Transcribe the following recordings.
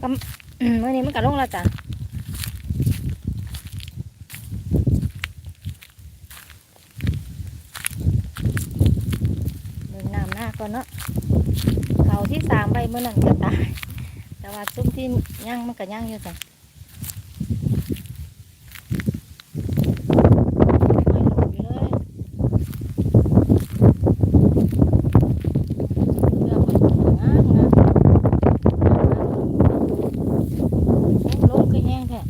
ก็เมื่อนี้มันกระลงแล้วจ้ะเดินน้ำหน้าก่อนเนาะเขาที่สามใบเมื่อนั้นก็ตาย แต่ว่าซุ้มที่ย่างมันก็ย่างอยู่จ้ะไม่หลุดอยู่เลยเลือกมันงามงาม ลมก็แห้งแท้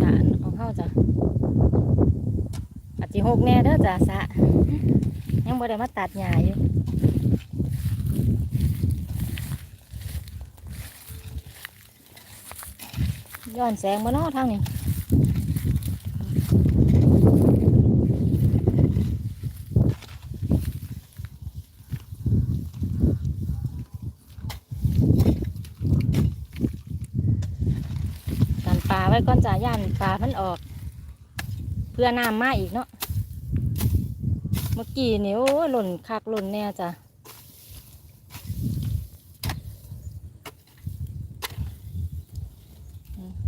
สารของเขาจ้ะ อาจจะหกแน่เด้อจ้ะสะ ยังบ่ได้มาตัดหญ้าอยู่ย้อนแสงบ่เนาะทางนี้กันปลาไว้ก่อนจ้าย่านปลามันออก เพื่อน้ำมาอีกเนาะ มื่อกี้นี่โอ้หล่นคักหล่นแน่จ้ะ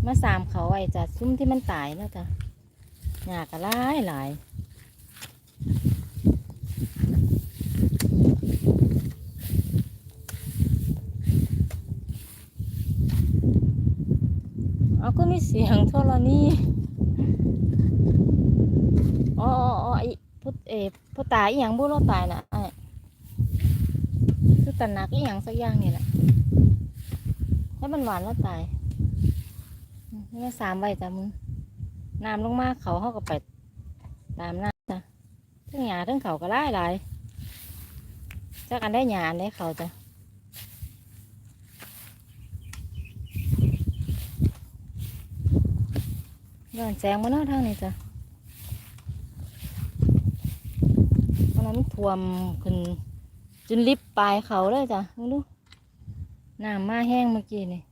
มาสามเขาไว้จ้ะซุ้มที่มันตายแล้วจ้ะหยากระไล่หลายเอาก็มีเสียงโทรนี่อ๋ออ๋ออ๋อไอ พุทธ เออพุทธตายอหย่างบุเราตายนะไอ้คือตระหนักอหย่างสักอย่างนี่แหละให้มันหวานแล้วตายอืมนี่สามใบจ้ะมึงน้ำลงมาเขาเขาก็ไป ตามน้ำจ้ะทั้งหยาทั้งเขาก็ไล่หลายจักอันได้หยาอันได้เขาจ้ะย้อนแสงมาเนาะทางนี้จ้ะ ตอนนั้น มันท่วมขึ้นจนลิบปลายเขาเลยจ้ะมึงดูน้ำมาแห้งเมื่อกี้นี่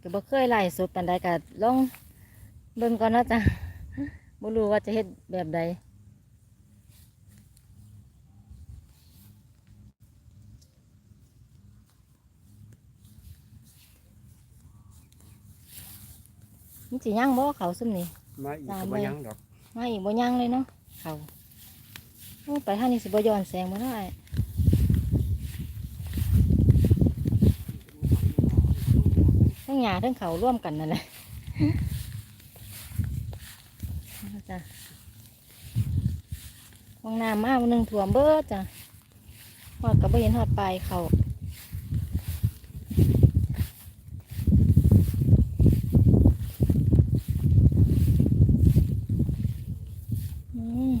ก็บ่เคยไล่สุดปันใดก็ลองเบิ่งก่อนเนาะจ้ะบ่รู้ว่าจะเฮ็ดแบบใด มันสิย่างบ่เขาซุ่มนี่ มาอีกตามก็ไปบ่ยังดอกมาอีกบ่ย่างเลยเนาะเขาโอ้ไปท่างนี้สิบ่ย้อนแสงบ่ได้ทั้งหญ้าทั้งเขาร่วมกันนั่นแหละเอาจ้ะห้องน้ำมาวันหนึงถ่วมเบิดจ้ะหอดกับบ่เห็นหอดปลายเขาอืม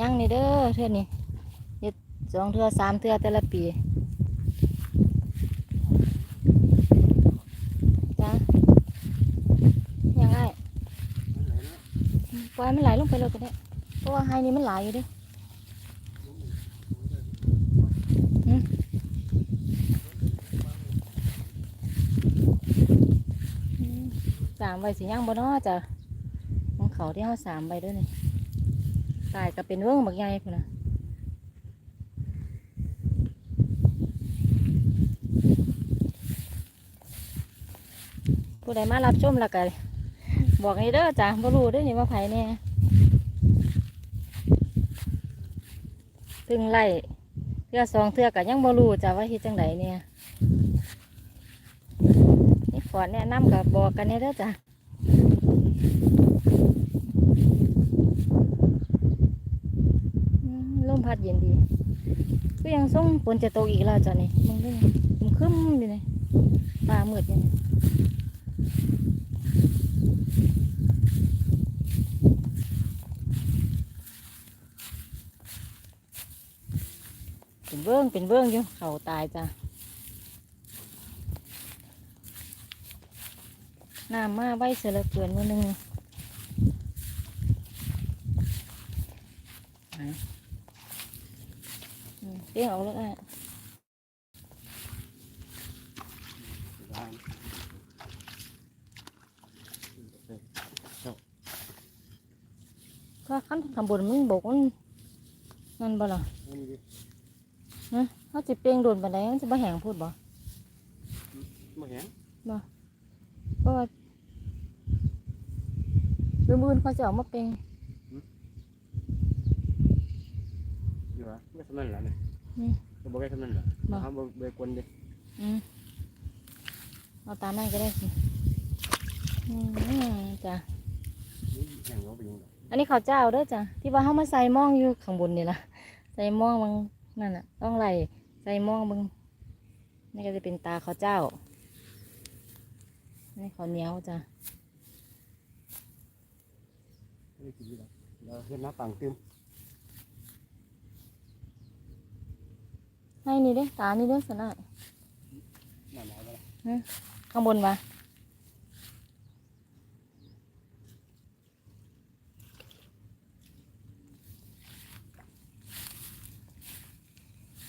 ยังนี่เด้อเทื่อนี่เฮ็ดสองเทื่อสามเทื่อแต่ละปีจ้ะยังไงปล่อยมันไหลลงไปเลยก็ได้เพราะว่าไฮนี่มันไหลอยู่เด้อืมอืมสามใบสีย่างบ่นาะจ้ะของเขาที่เขาสามใบด้วยนี่ ตายก็เป็นเรื่องบักใหญ่พุ่นนะผู้ใดมารับชมแล้วก็บอกนี่เด้อจ้ะบ่รู้เด้อนี่ว่าไผแน่ถึงไล่เทือสองเทือก็ยังบ่รู้จ้ะว่าเฮ็ดจังไดเนี่ยนี่ขอแนะนำกับบอกกันเนี่ยเด้อจ้ะ มพัดเย็นดีก็ยังส่งฝนจะตกอีกแล้วจ้ะนี่มึงด้วยมึงคึมอยู่นี่ตาเมือดอยู่นี่เป็นเบื้องเป็นเบื้องอยู่เขาตายจ้ะน้ำมาใบเสลเกินมือหนึ่ง เปรี้ยงออกแล้วอะล้างก็ขั้นข้างบนมันบกมันนั่นบ่ล่ะอันนี้ดินะเขาจะเปรี้ยงโดนปานใดมันจะบ่แห้งพูดบ่มาแห้งเพราะว่าลืมอื่นเขาจะเออกมาเปรี้ยงอยู่วะไม่สำนันเหรอเนี่ยอืม ก็บอกแค่สำนันเหรอบ่ เขาบอกเบกวนดิอืมเอาตามนั่นก็ได้สิอืมจ้ะ นี่แห้งเขาไปยังไงอันนี้ข้าวเจ้าเด้อจ้ะที่ว่าเขามาใส่หม่องอยู่ข้างบนนี่ล่ะใส่หม่องมึงนั่นน่ะ ต้องไล่ใส่หม่องมึงนี่ก็จะเป็นตาข้าวเจ้านี่ข้าวเหนียวจ้ะไม่ได้กินอยู่แล้วเราเห็นหน้าต่างเต็ม ให้นี่เด้อตานี่เด้อสนะหน้าหนาวแล้วข้างบนวะ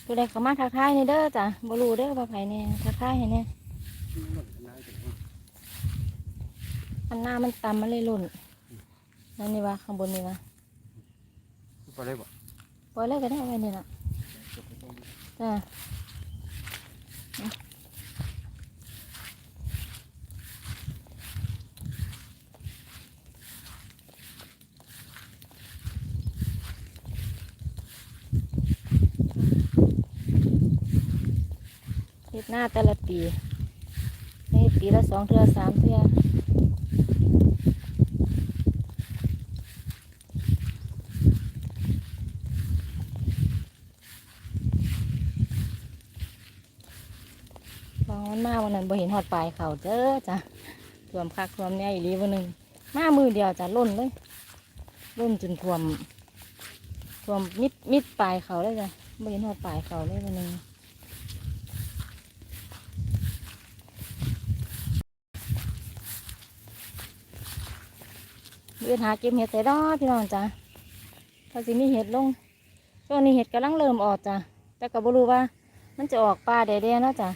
ผู้ใดเขามาทักทายนี่เด้อจ้ะบ่รู้เด้อว่าไผเนี่ยทักทายให้เนี่ยน้าจะอันหน้ามันต่ำมันเลยหล่นนั่นนี่วะข้างบนนี่วะไปเลยบ่ปล่อยเลยก็ได้ไว้นี่ล่ะ จ้ะเฮ็ดหน้าแต่ละปีให้ปีละสองเทื่อสามเทื่อ มันมาวันนั้นบ่เห็นหอดปลายเขาเด้อจ้ะท่วมคักท่วมแน่อีหลีวันหนึ่งมามือเดียวจ้ะล่นเลยล่นจนท่วมท่วมมิดมิดปลายเขาเลยจ้ะบ่เห็นหอดปลายเขาเลยวันหนึ่งเวียนหาเก็บเห็ดใส่ดอพี่น้องจ้ะพอสิมีเห็ดลงช่วงนี้เห็ดกำลังเริ่มออกจ้ะแต่ก็บ่รู้ว่า มันจะออกปลาแดดๆเนาะจ้ะ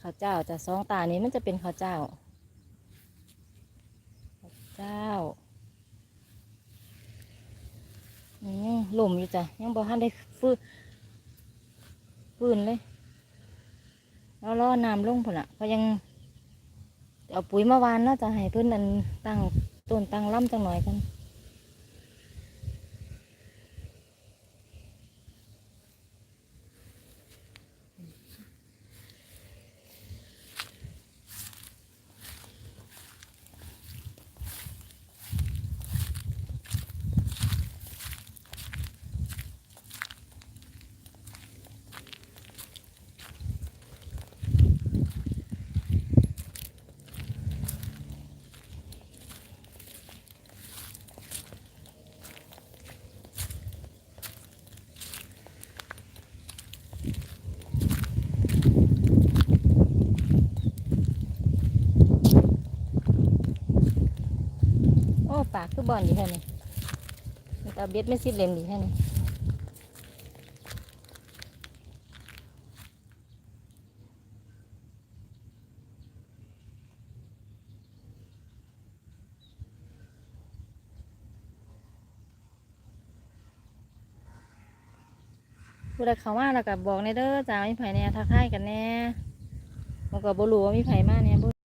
ข้าวเจ้าจะสองตานี้มันจะเป็นข้าวเจ้าข้าวเจ้านี่ยังหล่มอยู่จ้ะยังบ่ทันได้ฟื้นฟื้นเลยแล้วรอน้ำลงพุ่นละเพราะยังเอาปุ๋ยมาวานเนาะจะให้เพื่อนนั่นตั้งต้นตั้งล่ำจังหน่อยกัน คือบอนดีแค่นี้มันตาเบ็ดไม่ซิดเหลมดีแค่นี้ผู้ใดเข้ามาแล้วก็บอกในเด้อจ้ามีไผแหน่ทักทายกันแน่มันก็บ่รู้ว่ามีไผ่มาเนี่ยบ่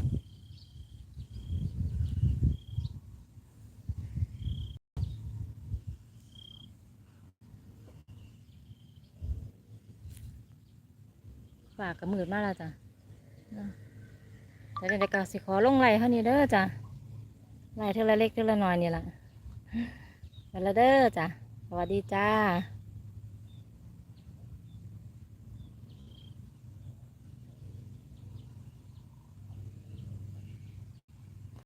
กกับมืดมากแล้วจ้ะแต่เด็กๆก็สิขอลงไหลเท่านี้เด้อจ้ะไหลเท่าละเล็กเท่าละน้อยนี่แหละไปละเด้อจ้ะสวัสดีจ้า